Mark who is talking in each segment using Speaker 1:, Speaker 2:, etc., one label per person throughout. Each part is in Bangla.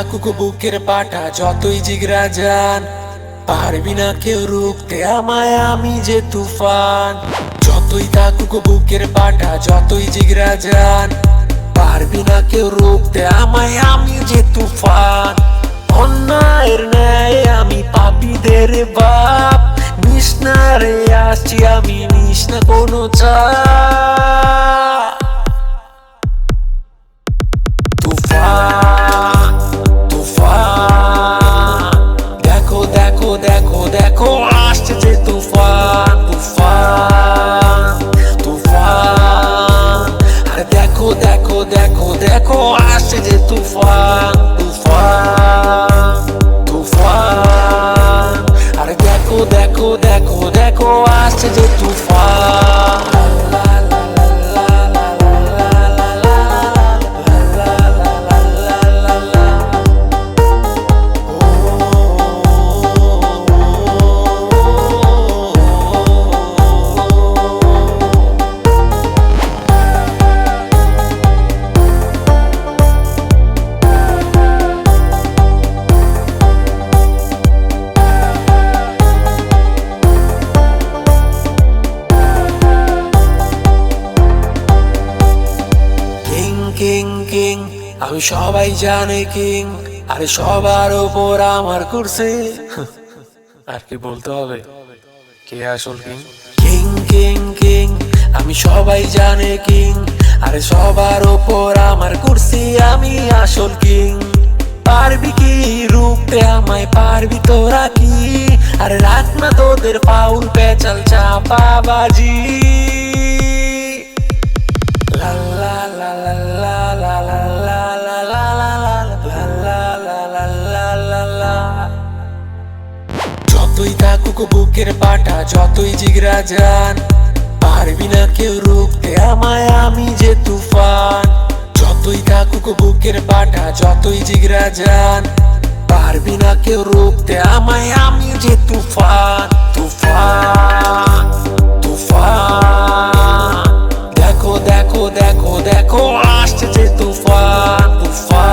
Speaker 1: থাকুক বুকের পাটা যতই জিগরা যান পারবি না কেউ রুখতে আমায় আমি যে তুফান। যতই বুকের পাটা যতই জিগরা যান পারবি না কেউ রুখতে আমায় আমি যে তুফান। অন্যায়ের ন্যায় আমি পাপীদের বাপ, নিষ্ণারে আসছি আমি নিষ্ণা কোনো চা দেখো দেখো দেখো দেখো আসছে যে তুফান তুফান। আমি সবাই জানে কিং আরে সবার ওপর আমার করছে। আর কি বলতে হবে? কে আসল কিং? কিং কিং কিং, আমি সবাই জানে কিং, আরে সবার ওপর আমার করছি, আমি আসল কিং। পারবি কি রূপতে আমায়? পারবি তোরা কি? আরে রাখ না তোদের পাউল পেচাল চাপা বাজি। la la la যতই থাকুক বুকের পাটা, যতই জিগরা যান পারবি না কেউ রুখতে আমায় আমি যে তুফান। যতই থাকুক বুকের পাটা, যতই জিগরা যান পারবি না কেউ রুখতে আমায় আমি যে তুফান। তুফান তুফান। দেখো দেখো দেখো দেখো, আসছে যে তুফান তুফান।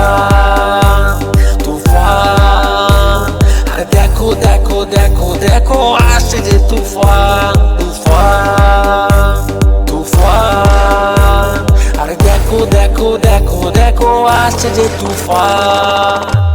Speaker 1: était tout.